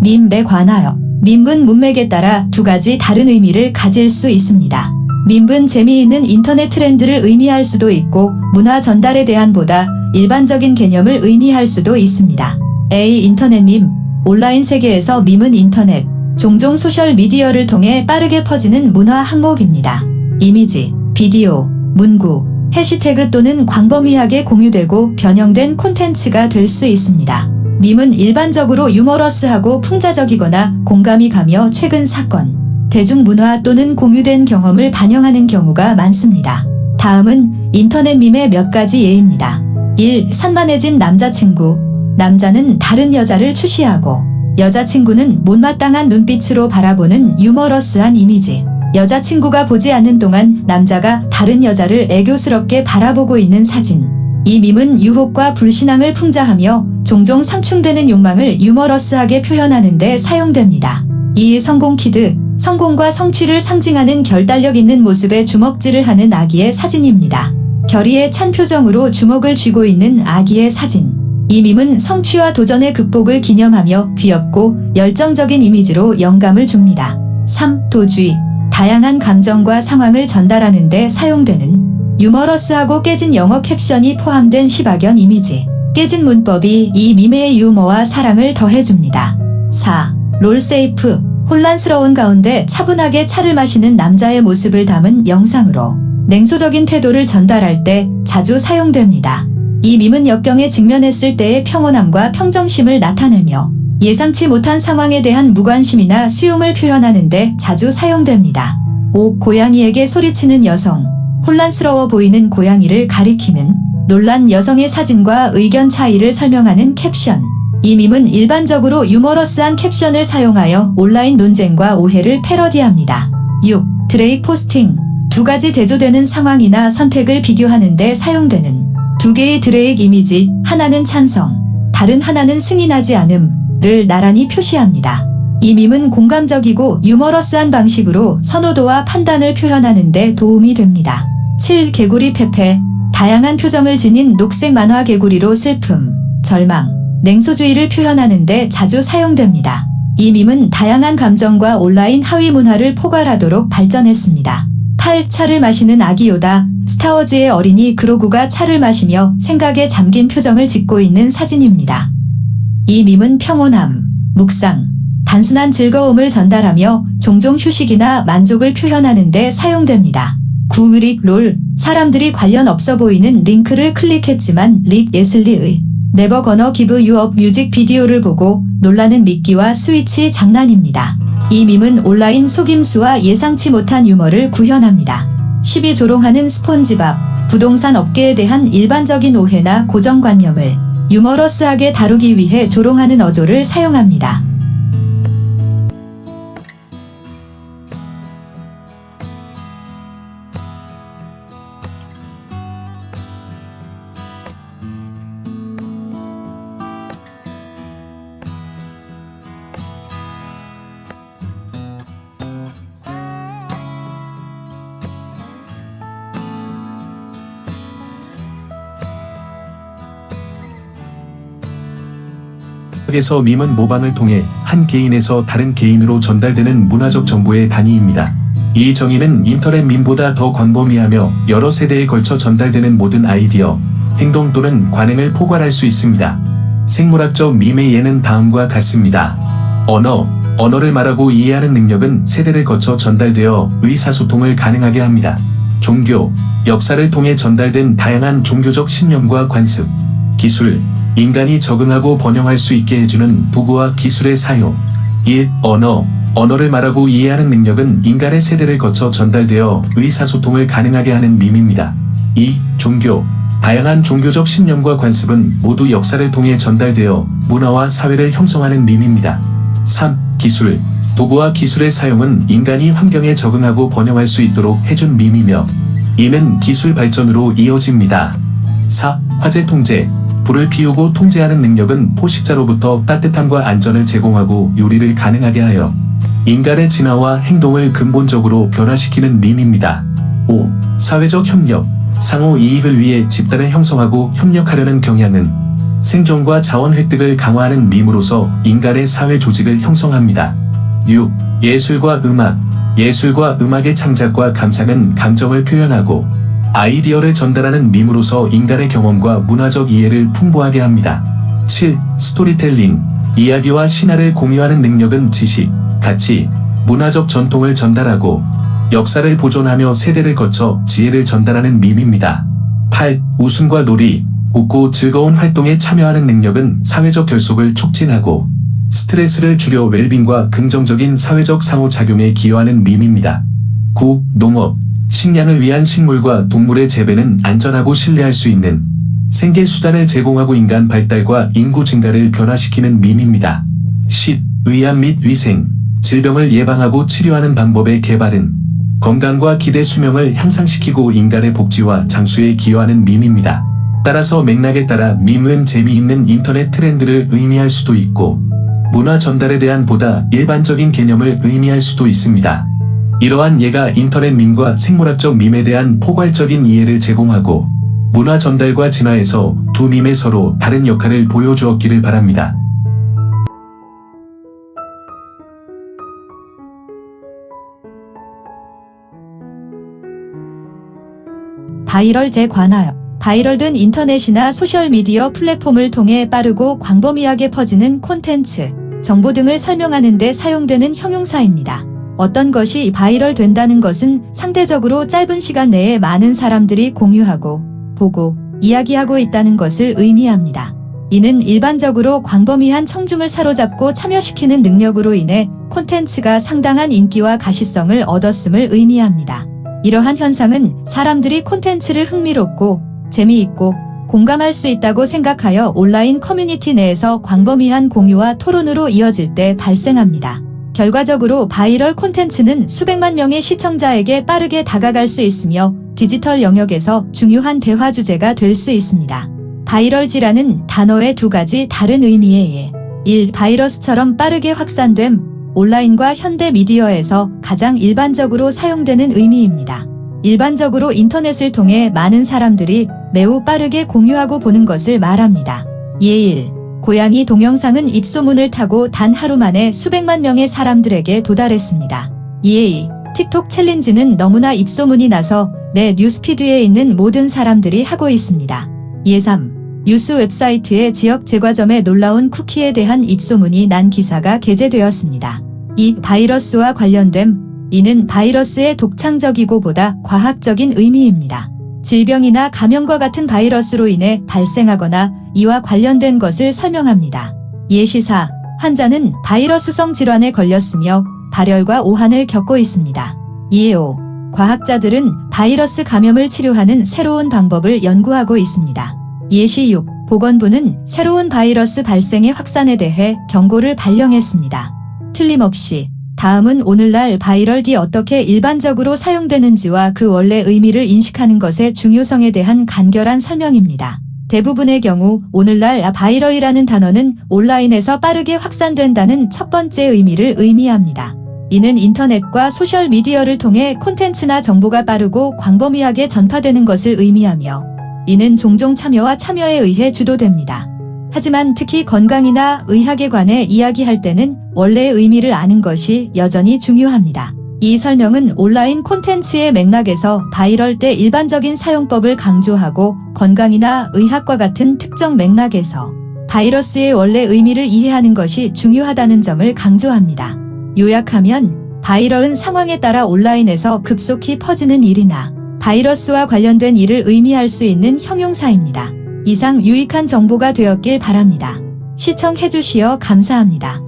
밈에 관하여 민분 문맥에 따라 두 가지 다른 의미를 가질 수 있습니다. 민분 재미있는 인터넷 트렌드를 의미할 수도 있고 문화 전달에 대한 보다 일반적인 개념을 의미할 수도 있습니다. A. 인터넷 밈 온라인 세계에서 밈은 인터넷, 종종 소셜 미디어를 통해 빠르게 퍼지는 문화 항목입니다. 이미지, 비디오, 문구, 해시태그 또는 광범위하게 공유되고 변형된 콘텐츠가 될 수 있습니다. 밈은 일반적으로 유머러스하고 풍자적이거나 공감이 가며 최근 사건, 대중문화 또는 공유된 경험을 반영하는 경우가 많습니다. 다음은 인터넷 밈의 몇 가지 예입니다. 1. 산만해진 남자친구. 남자는 다른 여자를 추시하고 여자친구는 못마땅한 눈빛으로 바라보는 유머러스한 이미지. 여자친구가 보지 않는 동안 남자가 다른 여자를 애교스럽게 바라보고 있는 사진. 이 밈은 유혹과 불신앙을 풍자하며 종종 상충되는 욕망을 유머러스하게 표현하는 데 사용됩니다. 2. 성공 키드. 성공과 성취를 상징하는 결단력 있는 모습에 주먹질을 하는 아기의 사진입니다. 결의에 찬 표정으로 주먹을 쥐고 있는 아기의 사진. 이 밈은 성취와 도전의 극복을 기념하며 귀엽고 열정적인 이미지로 영감을 줍니다. 3. 도주의. 다양한 감정과 상황을 전달하는 데 사용되는 유머러스하고 깨진 영어 캡션이 포함된 시박연 이미지. 깨진 문법이 이 밈의 유머와 사랑을 더해줍니다. 4. 롤세이프. 혼란스러운 가운데 차분하게 차를 마시는 남자의 모습을 담은 영상으로 냉소적인 태도를 전달할 때 자주 사용됩니다. 이 밈은 역경에 직면했을 때의 평온함과 평정심을 나타내며 예상치 못한 상황에 대한 무관심이나 수용을 표현하는데 자주 사용됩니다. 5. 고양이에게 소리치는 여성. 혼란스러워 보이는 고양이를 가리키는 놀란 여성의 사진과 의견 차이를 설명하는 캡션. 이 밈은 일반적으로 유머러스한 캡션을 사용하여 온라인 논쟁과 오해를 패러디합니다. 6. 드레이크 포스팅. 두 가지 대조되는 상황이나 선택을 비교하는 데 사용되는 두 개의 드레이크 이미지, 하나는 찬성, 다른 하나는 승인하지 않음을 나란히 표시합니다. 이 밈은 공감적이고 유머러스한 방식으로 선호도와 판단을 표현하는 데 도움이 됩니다. 7. 개구리 페페. 다양한 표정을 지닌 녹색 만화 개구리로 슬픔, 절망, 냉소주의를 표현하는데 자주 사용됩니다. 이 밈은 다양한 감정과 온라인 하위 문화를 포괄하도록 발전했습니다. 8. 차를 마시는 아기 요다. 스타워즈의 어린이 그로구가 차를 마시며 생각에 잠긴 표정을 짓고 있는 사진입니다. 이 밈은 평온함, 묵상, 단순한 즐거움을 전달하며 종종 휴식이나 만족을 표현하는 데 사용됩니다. 9. 릭 롤. 사람들이 관련 없어 보이는 링크를 클릭했지만 릭 예슬리의 네버 거너 기브 유업 뮤직 비디오를 보고 놀라는 미끼와 스위치 장난입니다. 이 밈은 온라인 속임수와 예상치 못한 유머를 구현합니다. 10이 조롱하는 스폰지밥, 부동산 업계에 대한 일반적인 오해나 고정관념을 유머러스하게 다루기 위해 조롱하는 어조를 사용합니다. 에서 밈은 모방을 통해 한 개인에서 다른 개인으로 전달되는 문화적 정보의 단위입니다. 이 정의는 인터넷 밈보다 더 광범위하며 여러 세대에 걸쳐 전달되는 모든 아이디어, 행동 또는 관행을 포괄할 수 있습니다. 생물학적 밈의 예는 다음과 같습니다. 언어, 언어를 말하고 이해하는 능력은 세대를 거쳐 전달되어 의사소통을 가능하게 합니다. 종교, 역사를 통해 전달된 다양한 종교적 신념과 관습, 기술, 인간이 적응하고 번영할 수 있게 해주는 도구와 기술의 사용. 1. 언어. 언어를 말하고 이해하는 능력은 인간의 세대를 거쳐 전달되어 의사소통을 가능하게 하는 밈입니다. 2. 종교. 다양한 종교적 신념과 관습은 모두 역사를 통해 전달되어 문화와 사회를 형성하는 밈입니다. 3. 기술. 도구와 기술의 사용은 인간이 환경에 적응하고 번영할 수 있도록 해준 밈이며 이는 기술 발전으로 이어집니다. 4. 화재 통제. 불을 피우고 통제하는 능력은 포식자로부터 따뜻함과 안전을 제공하고 요리를 가능하게 하여 인간의 진화와 행동을 근본적으로 변화시키는 밈입니다. 5. 사회적 협력. 상호 이익을 위해 집단을 형성하고 협력하려는 경향은 생존과 자원 획득을 강화하는 밈으로서 인간의 사회 조직을 형성합니다. 6. 예술과 음악. 예술과 음악의 창작과 감상은 감정을 표현하고 아이디어를 전달하는 밈으로서 인간의 경험과 문화적 이해를 풍부하게 합니다. 7. 스토리텔링. 이야기와 신화를 공유하는 능력은 지식, 가치, 문화적 전통을 전달하고 역사를 보존하며 세대를 거쳐 지혜를 전달하는 밈입니다. 8. 웃음과 놀이. 웃고 즐거운 활동에 참여하는 능력은 사회적 결속을 촉진하고 스트레스를 줄여 웰빙과 긍정적인 사회적 상호작용에 기여하는 밈입니다. 9. 농업. 식량을 위한 식물과 동물의 재배는 안전하고 신뢰할 수 있는 생계 수단을 제공하고 인간 발달과 인구 증가를 변화시키는 밈입니다. 10. 의학 및 위생. 질병을 예방하고 치료하는 방법의 개발은 건강과 기대 수명을 향상시키고 인간의 복지와 장수에 기여하는 밈입니다. 따라서 맥락에 따라 밈은 재미있는 인터넷 트렌드를 의미할 수도 있고 문화 전달에 대한 보다 일반적인 개념을 의미할 수도 있습니다. 이러한 예가 인터넷 밈과 생물학적 밈에 대한 포괄적인 이해를 제공하고 문화 전달과 진화에서 두 밈의 서로 다른 역할을 보여주었기를 바랍니다. 바이럴제 관하여 바이럴된 인터넷이나 소셜미디어 플랫폼을 통해 빠르고 광범위하게 퍼지는 콘텐츠, 정보 등을 설명하는 데 사용되는 형용사입니다. 어떤 것이 바이럴 된다는 것은 상대적으로 짧은 시간 내에 많은 사람들이 공유하고, 보고, 이야기하고 있다는 것을 의미합니다. 이는 일반적으로 광범위한 청중을 사로잡고 참여시키는 능력으로 인해 콘텐츠가 상당한 인기와 가시성을 얻었음을 의미합니다. 이러한 현상은 사람들이 콘텐츠를 흥미롭고 재미있고 공감할 수 있다고 생각하여 온라인 커뮤니티 내에서 광범위한 공유와 토론으로 이어질 때 발생합니다. 결과적으로 바이럴 콘텐츠는 수백만 명의 시청자에게 빠르게 다가갈 수 있으며 디지털 영역에서 중요한 대화 주제가 될 수 있습니다. 바이럴지라는 단어의 두 가지 다른 의미에 1. 바이러스처럼 빠르게 확산됨 온라인과 현대 미디어에서 가장 일반적으로 사용되는 의미입니다. 일반적으로 인터넷을 통해 많은 사람들이 매우 빠르게 공유하고 보는 것을 말합니다. 예일. 고양이 동영상은 입소문을 타고 단 하루 만에 수백만 명의 사람들에게 도달했습니다. 예이. 틱톡 챌린지는 너무나 입소문이 나서 내 뉴스피드에 있는 모든 사람들이 하고 있습니다. 예3. 뉴스 웹사이트의 지역 제과점에 놀라운 쿠키에 대한 입소문이 난 기사가 게재되었습니다. 이 바이러스와 관련됨, 이는 바이러스의 독창적이고 보다 과학적인 의미입니다. 질병이나 감염과 같은 바이러스로 인해 발생하거나 이와 관련된 것을 설명합니다. 예시사, 환자는 바이러스성 질환에 걸렸으며 발열과 오한을 겪고 있습니다. 이에오, 과학자들은 바이러스 감염을 치료하는 새로운 방법을 연구하고 있습니다. 예시 6. 보건부는 새로운 바이러스 발생의 확산에 대해 경고를 발령했습니다. 틀림없이 다음은 오늘날 바이럴디 어떻게 일반적으로 사용되는지와 그 원래 의미를 인식하는 것의 중요성에 대한 간결한 설명입니다. 대부분의 경우 오늘날 바이럴이라는 단어는 온라인에서 빠르게 확산된다는 첫 번째 의미를 의미합니다. 이는 인터넷과 소셜미디어를 통해 콘텐츠나 정보가 빠르고 광범위하게 전파되는 것을 의미하며 이는 종종 참여와 참여에 의해 주도됩니다. 하지만 특히 건강이나 의학에 관해 이야기할 때는 원래의 의미를 아는 것이 여전히 중요합니다. 이 설명은 온라인 콘텐츠의 맥락에서 바이럴 때 일반적인 사용법을 강조하고 건강이나 의학과 같은 특정 맥락에서 바이러스의 원래 의미를 이해하는 것이 중요하다는 점을 강조합니다. 요약하면 바이럴은 상황에 따라 온라인에서 급속히 퍼지는 일이나 바이러스와 관련된 일을 의미할 수 있는 형용사입니다. 이상 유익한 정보가 되었길 바랍니다. 시청해주시어 감사합니다.